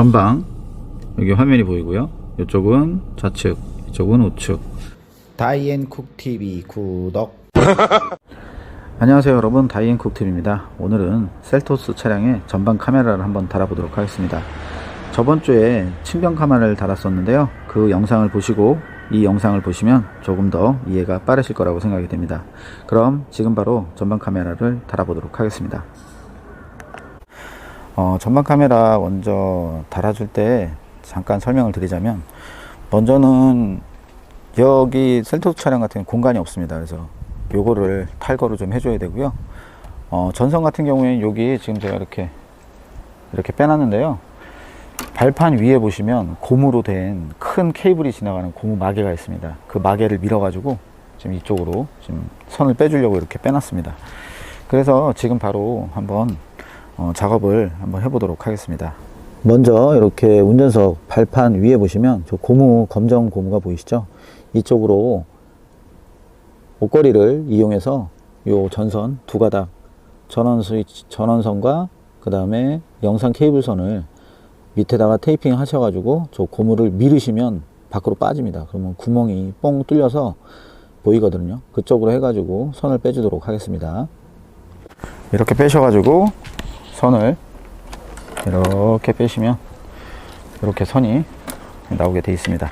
전방 여기 화면이 보이고요. 이쪽은 좌측, 이쪽은 우측. 다이앤쿡 TV 구독. 안녕하세요 여러분 다이앤쿡 TV입니다. 오늘은 셀토스 차량의 전방 카메라를 한번 달아보도록 하겠습니다. 저번 주에 친경 카메라를 달았었는데요. 그 영상을 보시고 이 영상을 보시면 조금 더 이해가 빠르실 거라고 생각이 됩니다. 그럼 지금 바로 전방 카메라를 달아보도록 하겠습니다. 어, 전방 카메라 먼저 달아줄 때 잠깐 설명을 드리자면 먼저는 여기 셀토스 차량 같은 공간이 없습니다. 그래서 요거를 탈거를 좀 해줘야 되고요. 어, 전선 같은 경우에는 여기 지금 제가 이렇게 이렇게 빼놨는데요. 발판 위에 보시면 고무로 된 큰 케이블이 지나가는 고무 마개가 있습니다. 그 마개를 밀어가지고 지금 이쪽으로 지금 선을 빼주려고 이렇게 빼놨습니다. 그래서 지금 바로 한번 어, 작업을 한번 해보도록 하겠습니다. 먼저 이렇게 운전석 발판 위에 보시면 저 고무 검정 고무가 보이시죠? 이쪽으로 옷걸이를 이용해서 요 전선 두 가닥 전원 스위치 전원선과 그 다음에 영상 케이블선을 밑에다가 테이핑 하셔가지고 저 고무를 밀으시면 밖으로 빠집니다. 그러면 구멍이 뻥 뚫려서 보이거든요. 그쪽으로 해가지고 선을 빼주도록 하겠습니다. 이렇게 빼셔가지고 선을 이렇게 빼시면 이렇게 선이 나오게 되어 있습니다.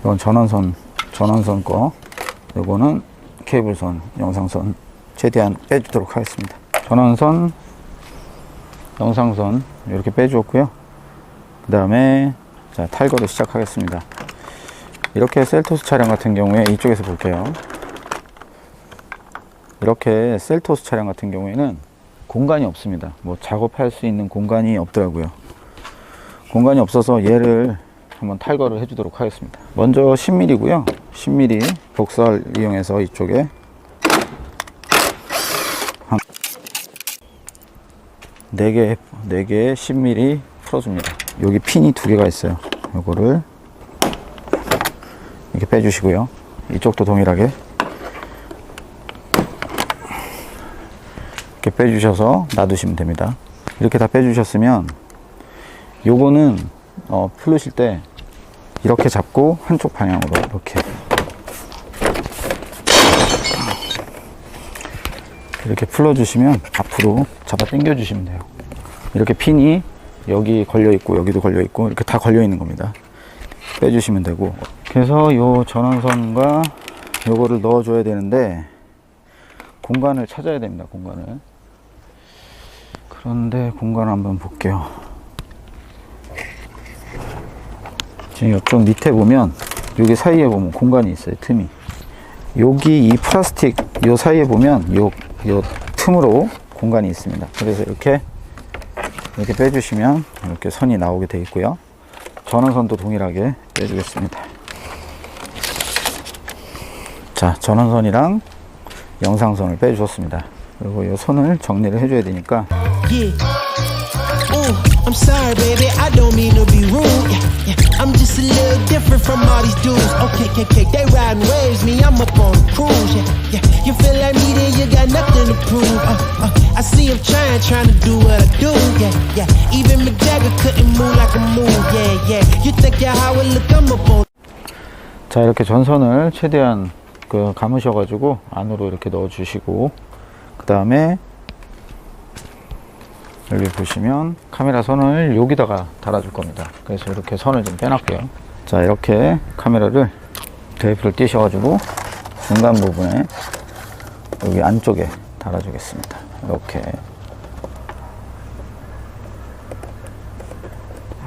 이건 전원선, 전원선 거. 요거는 케이블선, 영상선 최대한 빼주도록 하겠습니다. 전원선, 영상선 이렇게 빼주었고요. 그 다음에 자 탈거를 시작하겠습니다. 이렇게 셀토스 차량 같은 경우에 이쪽에서 볼게요. 이렇게 셀토스 차량 같은 경우에는 공간이 없습니다. 뭐 작업할 수 있는 공간이 없더라고요. 공간이 없어서 얘를 한번 탈거를 해 주도록 하겠습니다. 먼저 10mm고요. 10mm 복사를 이용해서 이쪽에 한 4개, 4개 10mm 풀어줍니다. 여기 핀이 두 개가 있어요. 요거를 이렇게 빼주시고요. 이쪽도 동일하게 이렇게 빼주셔서 놔두시면 됩니다. 이렇게 다 빼주셨으면 요거는 어, 풀으실 때 이렇게 잡고 한쪽 방향으로 이렇게 이렇게 풀어주시면 앞으로 잡아 당겨 주시면 돼요. 이렇게 핀이 여기 걸려 있고 여기도 걸려 있고 이렇게 다 걸려 있는 겁니다. 빼주시면 되고 그래서 요 전원선과 요거를 넣어줘야 되는데 공간을 찾아야 됩니다. 공간을 그런데 공간 한번 볼게요. 지금 이쪽 밑에 보면 여기 사이에 보면 공간이 있어요. 틈이. 여기 이 플라스틱 요 사이에 보면 요, 요 틈으로 공간이 있습니다. 그래서 이렇게 이렇게 빼주시면 이렇게 선이 나오게 되어 있고요. 전원선도 동일하게 빼주겠습니다. 자, 전원선이랑 영상선을 빼주셨습니다. 그리고 이 선을 정리를 해줘야 되니까 Yeah. Ooh, I'm sorry, baby. I don't mean to be rude. Yeah, yeah. I'm just a little different from all these dudes. Okay, okay, okay. They riding waves, me, I'm up on a cruise. Yeah, yeah. You feel like me, then you got nothing to prove. Uh, uh. I see him trying, trying to do what I do. Yeah, yeah. Even Mick Jagger couldn't move like a move. Yeah, yeah. You think you're how it look? I'm up on. 자 이렇게 전선을 최대한 그 감으셔가지고 안으로 이렇게 넣어주시고 그 다음에 여기 보시면 카메라 선을 여기다가 달아줄 겁니다. 그래서 이렇게 선을 좀 빼놨고요. 자 이렇게 카메라를 테이프를 띄셔가지고 중간 부분에 여기 안쪽에 달아주겠습니다. 이렇게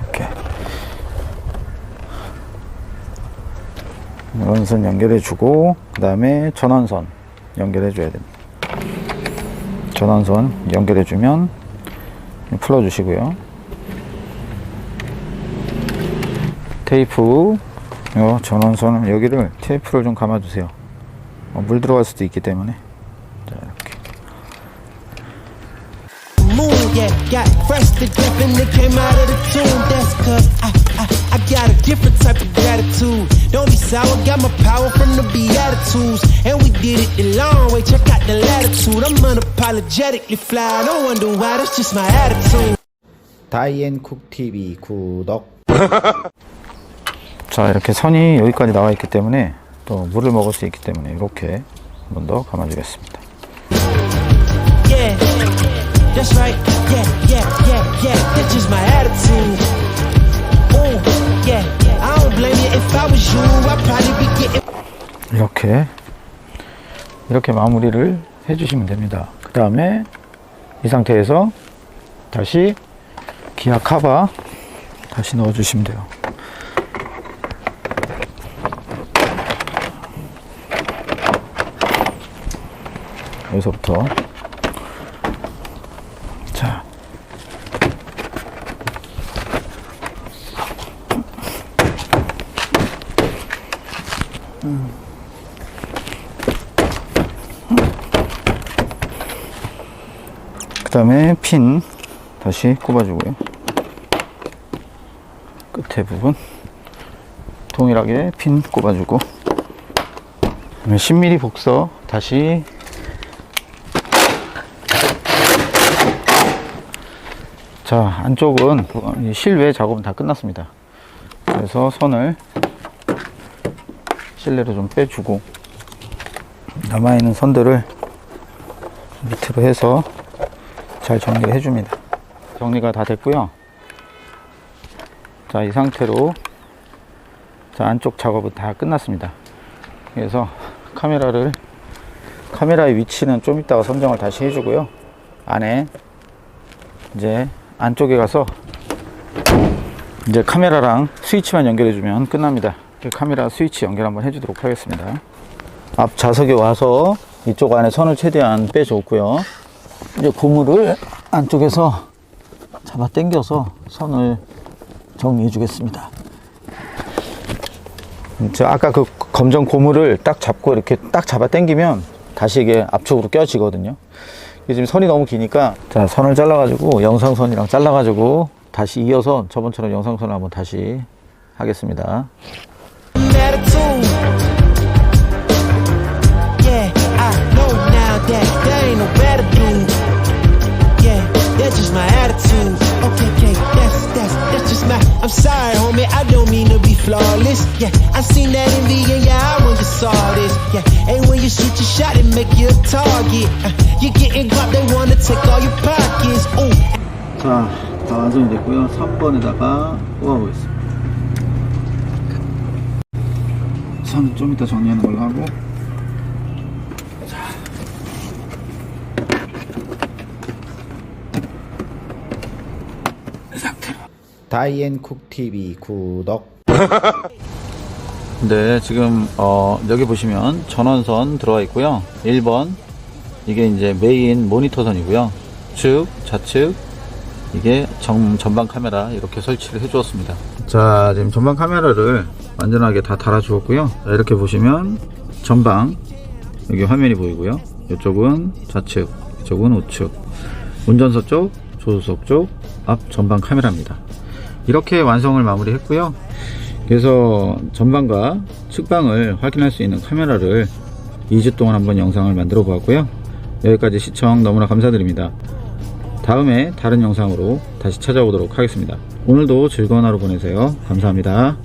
이렇게 원선 연결해 주고 그 다음에 전원선 연결해 줘야 됩니다 전원선 연결해 주면 풀어 주시고요 테이프 요 전원선 여기를 테이프를 좀 감아 주세요 어, 물 들어갈 수도 있기 때문에 자 이렇게 yeah. Got fresh to death and it came out of the tomb. That's cause I, I, I got a different type of gratitude. Don't be sour, got my power from the Beatitudes. And we did it the long way, check out the latitude. I'm unapologetically fly, no wonder why, that's just my attitude. 다이앤 쿡 TV 구독. 자 이렇게 선이 여기까지 나와 있기 때문에 또 물을 먹을 수 있기 때문에 이렇게 한 번 더 감아주겠습니다. Yeah, that's right. Yeah, yeah, yeah, yeah. That's just my 이렇게 이렇게 마무리를 해주시면 됩니다. 그 다음에 이 상태에서 다시 기아 카바 다시 넣어주시면 돼요. 여기서부터 그 다음에 핀 다시 꼽아주고요. 끝에 부분 동일하게 핀 꼽아주고 그다음에 10mm 복서 다시 자 안쪽은 이 실외 작업은 다 끝났습니다. 그래서 선을 실내로 좀 빼주고 남아있는 선들을 밑으로 해서 잘 정리를 해줍니다. 정리가 다 됐고요. 자, 이 상태로 자, 안쪽 작업은 다 끝났습니다. 그래서 카메라를 카메라의 위치는 좀 이따가 선정을 다시 해주고요. 안에 이제 안쪽에 가서 이제 카메라랑 스위치만 연결해주면 끝납니다. 그 카메라 스위치 연결 한번 해주도록 하겠습니다. 앞 좌석에 와서 이쪽 안에 선을 최대한 빼줬고요. 이제 고무를 안쪽에서 잡아 당겨서 선을 정리해 주겠습니다. 저 아까 그 검정 고무를 딱 잡고 이렇게 딱 잡아 당기면 다시 이게 앞쪽으로 껴지거든요. 이게 지금 선이 너무 기니까 자 선을 잘라가지고 영상선이랑 잘라가지고 다시 이어서 저번처럼 영상선을 한번 다시 하겠습니다. Yeah, I seen that envy in your eye when you saw this. Yeah, and when you shoot your shot, it make you a target. Uh, you getting caught, they wanna take all your pockets. Ooh. 자, 다 완성이 됐고요. 3번에다가 뽑아보겠습니다. 선좀 이따 정리하는 걸로 하고. 자, 이 상태로. 다이앤쿡 TV 구독. 네, 지금 어, 여기 보시면 전원선 들어와 있고요. 1번 이게 이제 메인 모니터선이고요. 측, 좌측 이게 정, 전방 카메라 이렇게 설치를 해 주었습니다. 자 지금 전방 카메라를 완전하게 다 달아 주었고요. 자, 이렇게 보시면 전방 여기 화면이 보이고요. 이쪽은 좌측 이쪽은 우측. 운전석 쪽 조수석 쪽 앞 전방 카메라입니다. 이렇게 완성을 마무리 했고요 그래서 전방과 측방을 확인할 수 있는 카메라를 2주 동안 한번 영상을 만들어 보았고요 여기까지 시청 너무나 감사드립니다 다음에 다른 영상으로 다시 찾아오도록 하겠습니다. 오늘도 즐거운 하루 보내세요. 감사합니다.